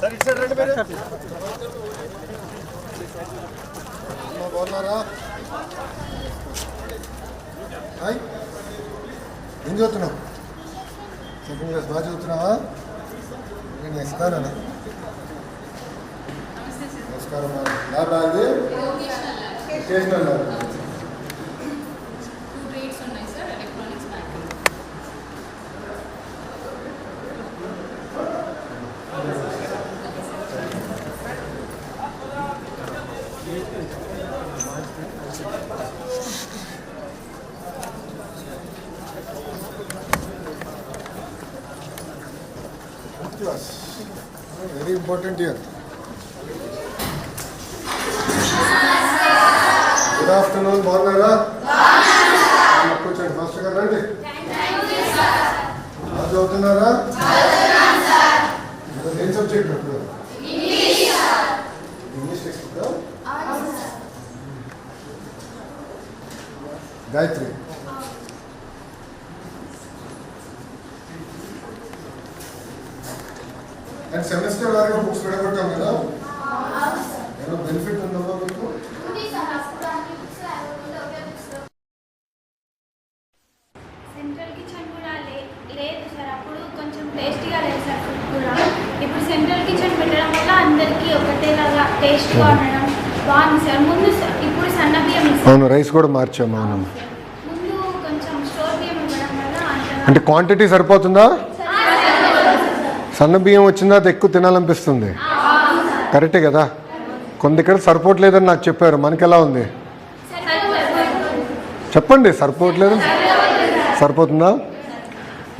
Sir side రండి మీరు బాగున్నారా? ఏం చదువుతున్నావు? సెకండ్ క్లాస్ బాగా చదువుతున్నావా? నేను ఇస్తానా నమస్కారం ల్యాబ్ అది vocational important year. Good afternoon బాగున్నారా? కూర్చోండి మాస్టర్ గారు రండి. చదువుతున్నారా? ఏం subject English Gayatri. And semester వారిగా బుక్స్ విడగొట్టాం కదా? ఏమైనా బెనిఫిట్ ఉందమ్మా మీకు? సెంట్రల్ కిచెన్ కూడా లే లేదు సార్. అప్పుడు కొంచెం టేస్టీగా లేదు సార్ ఫుడ్ కూడా. ఇప్పుడు సెంట్రల్ కిచెన్ పెట్టడం వల్ల అందరికీ ఒకటేలాగా టేస్ట్గా ఉండడం బాగుంది సార్. ముందు స- ఇప్పుడు సన్న బియ్యం ఇస్తారు అవును రైస్ కూడా మార్చాము అవును. ముందు కొంచెం స్టోర్ బియ్యం ఇవ్వడం వల్ల అంతగా అంటే క్వాంటిటీ సరిపోతుందా? సన్న బియ్యం వచ్చిందా అది ఎక్కువ తినాలనిపిస్తుంది. కరెక్టే కదా? కొన్ని దగ్గర సరిపోవట్లేదని నాకు చెప్పారు. మనకి ఎలా ఉంది? చెప్పండి సరిపోవట్లేదు? సరిపోతుందా?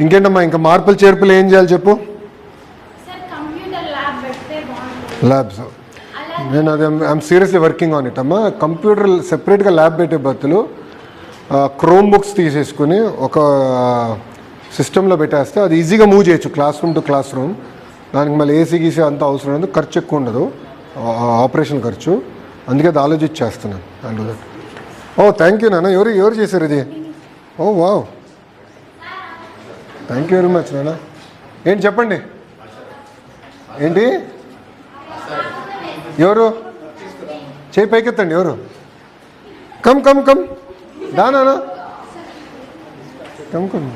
ఇంకేంటమ్మా ఇంకా మార్పులు చేర్పులు ఏం చేయాలి చెప్పు? ల్యాబ్స్ నేను అది I'm seriously working on it అమ్మా. కంప్యూటర్ సెపరేట్గా ల్యాబ్ పెట్టే బదులు క్రోమ్ బుక్స్ తీసేసుకుని ఒక సిస్టంలో పెట్టేస్తే అది ఈజీగా మూవ్ చేయొచ్చు classroom to classroom దానికి మళ్ళీ ఏసీ గీసీ అంతా అవసరం లేదు ఖర్చు ఎక్కువ ఉండదు. ఆపరేషన్ ఖర్చు. అందుకే అది ఆలోచించేస్తున్నాను. And that oh thank you నాన్న. ఎవరు ఎవరు చేశారు ఇది? ఓ wow. Thank you very much నాన్న. ఏంటి చెప్పండి? ఏంటి? ఎవరు? చేయి పైకెత్తండి ఎవరు? కమ్ కమ్ కమ్ దానా come come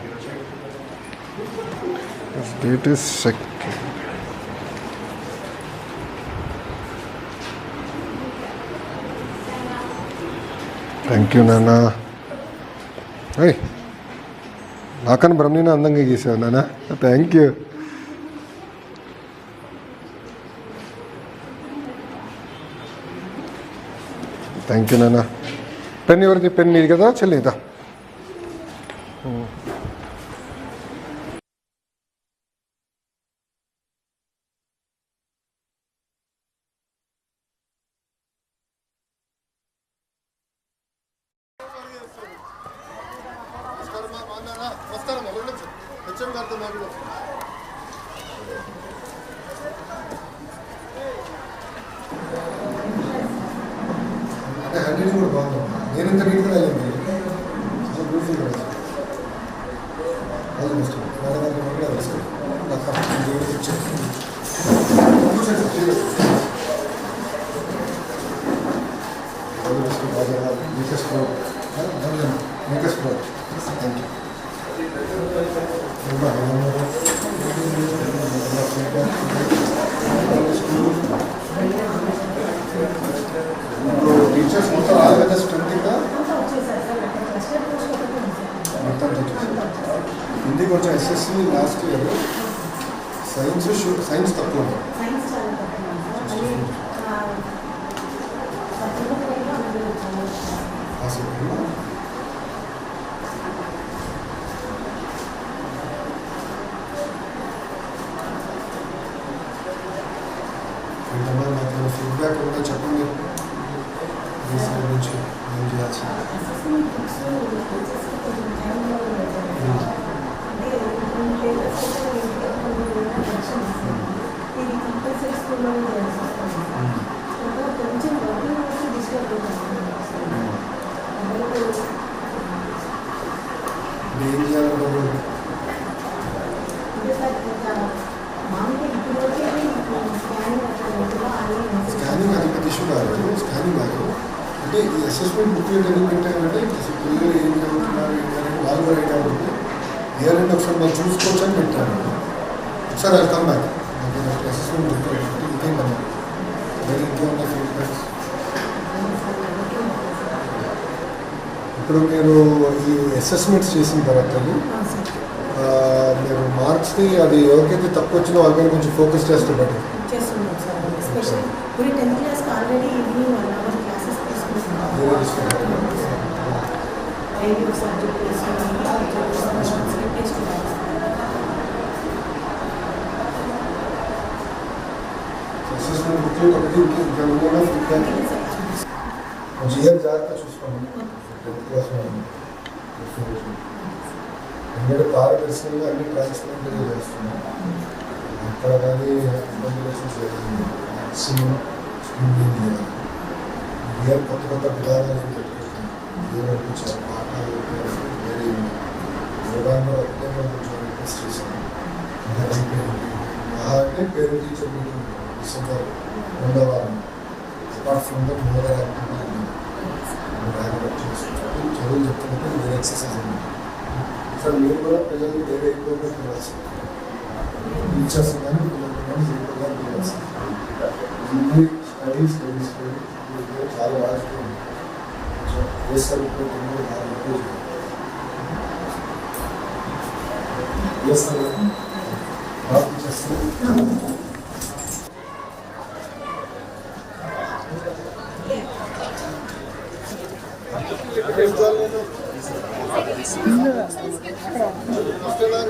date is second thank you నాన్న. అయ్ నాకన్నా బ్రహ్మీన అందంగా గీసావు నాన్న. థ్యాంక్ యూ థ్యాంక్ యూ నాన్న. పెన్ ఎవరిది? పెన్ నీది కదా చెల్లిదా అంటే హ్యాండిలింగ్ కూడా బాగుంది. నేను ఇంత అయ్యింది చాలా బ్యూటిఫుల్గా రాశాను ఆల్ బెస్ట్ మేడం గారికి మంచిగా రాశారు నాకు దేవుడు ప్రో ప్రో థ్యాంక్ యూ టీచర్స్ మొత్తం ఆల్ వెదర్ స్ట్రెంత్ ఇంకా మొత్తం హిందీ కొంచెం ఎస్ఎస్సి లాస్ట్ ఇయర్ సైన్స్ షూ- సైన్స్ తక్కువ ఉంది. ఆ సెక్షన్. ఏంటమ్మా నాకు ఫీడ్బ్యాక్ ఏమైనా చెప్పండి మీ సైడ్ నుంచి ఏం చేయాల్సి ఇది కంపల్సరీ స్కూల్లో కొంచెం డిస్టర్బ్ ఏం చేయాలనుకుంటున్నారు మామూలుగా ఇప్పుడు వచ్చేది కాదు అంటే ఈ అసెస్మెంట్ బుక్లెట్ ఎందుకు పెట్టామంటే అసలు పిల్లలు ఏం చదువుతున్నారు ఏంటి అనేది వాళ్ళు కూడా ఐడియా ఉంటుంది ఇయర్ ఎండ్ ఒకసారి మనం చూసుకోవచ్చు అని పెట్టాను ఒకసారి అది కమ్ బ్యాక్ అసెస్మెంట్ వేరే ఫీడ్బ్యాక్స్ ఇప్పుడు మీరు ఈ అసెస్మెంట్స్ చేసిన తర్వాత మీరు మార్క్స్ని అది ఎవరికైతే తక్కువ వచ్చినా వాళ్ళకైనా కొంచెం ఫోకస్ చేస్తే బెటర్ చేస్తున్నాం సార్ ఎస్పెషల్ ఇప్పుడు టెన్త్ క్లాస్కి already evening one hour classes తీసుకుంటున్నాం మీరే తీసుకుంటారు డైలీ ఒక సబ్జెక్ట్ తీసుకున్నాం అసెస్మెంట్ బుక్లెట్ ఒకటి ఇంకా కూడా ఫీడ్బ్యాక్ కొంచెం ఇయర్ జాగ్రత్త చూసుకోండి టెన్త్ క్లాస్ ఎందుకంటే పారదర్శకంగా అన్ని ట్రాన్స్పరెంట్గా చేస్తున్నాం అక్కడ కానీ ఇబ్బందులు మ్యాక్సిమం ఇయర్ కొత్త కొత్త విధానాలు పెట్టుకుంటాం ఇయర్ కొంచెం పాఠాలు వేరే యోగాలో ఒకటే మనం కొంచెం రిక్వెస్ట్ చేశాను ఇంకా అయిపోయింది. మహా అంటే పేరు టీచర్ మీటింగ్ డిసెంబర్ రెండవ వారం అపార్ట్ ఫ్రమ్ ద మోర్ చదువులు చెప్తున్నప్పుడు వేరే ఎక్సర్సైజ్ ఉంది సార్ మీరు కూడా పిల్లల్ని వేరే ఎక్కువగా పిలవాల్సి టీచర్స్ కానీ పిల్లలు కానీ ఎక్కువగా పిలవాల్సి ఓన్లీ స్టడీ స్టడీ స్టడీ చాలా రాజకీయం కొంచెం ఏ సరిపోతుంది కూడా బాగా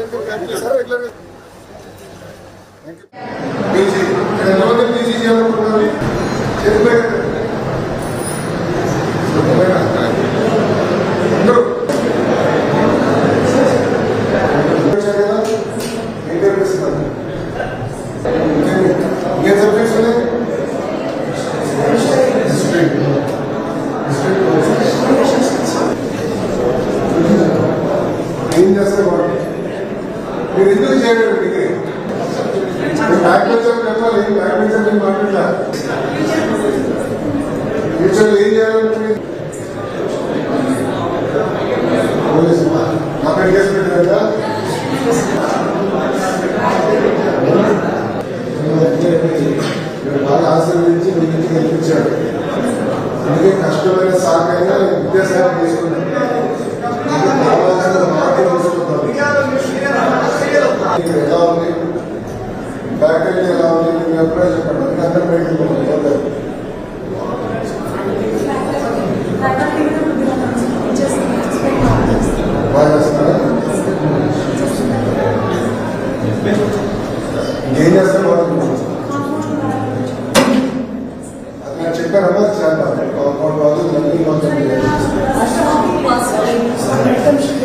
ఎక్కువ చేయాలనుకుంటున్నారు చెప్పారు ఫ్యూచర్లో ఏం చేయాలంటే పేరు కేసు పెట్టారు కదా బాగా ఆశీర్వదించి మీ ఇంటికి గెలిపించాడు. అందుకే కష్టమైన సాకైనా విద్యాసాగర్ తీసుకున్నాను కావాల్సిన మార్గం తీసుకుంటాను ఎలా ఉంది? ఫ్యాకల్టీ ఎలా ఉంది మీ అభిప్రాయం చెప్పండి అందుకే అందరూ బయటకు పోలేదు బాగా చేస్తున్నారా ఇంకేం చేస్తారు వాళ్ళు అది నేను చెప్పానమ్మా చేద్దాం కాంపౌండ్ వాళ్ళు లెర్నింగ్ వాళ్ళు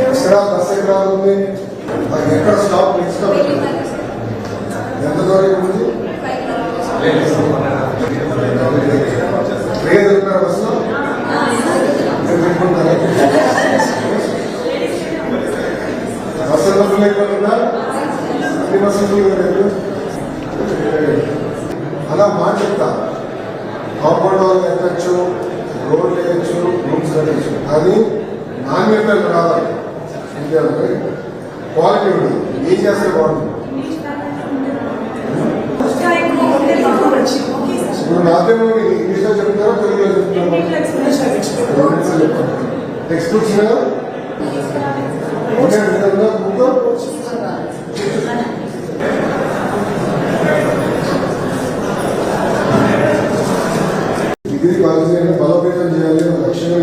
ఎక్కడ బస్ ఎక్కడ ఉంది అది ఎక్కడ స్టాప్ మాట చెప్తా. కాంపౌండ్ వాళ్ళు ఎక్కచ్చు రోడ్లు వేయచ్చు రూమ్స్ కట్టచ్చు. అది నాణ్యత రావాలి క్వాలిటీ ఉండదు ఏం చేస్తే బాగుంటుంది ఇప్పుడు నాకేమో ఇంగ్లీష్లో చెప్తారా తెలుగులో చెప్తారా టెక్స్ట్ బుక్స్ మీద ఓకే విధంగా బుక్?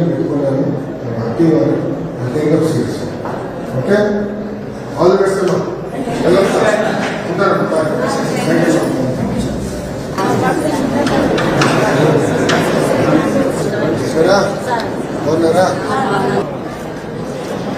పెట్టుకున్నాను. Thirty one thirty okay?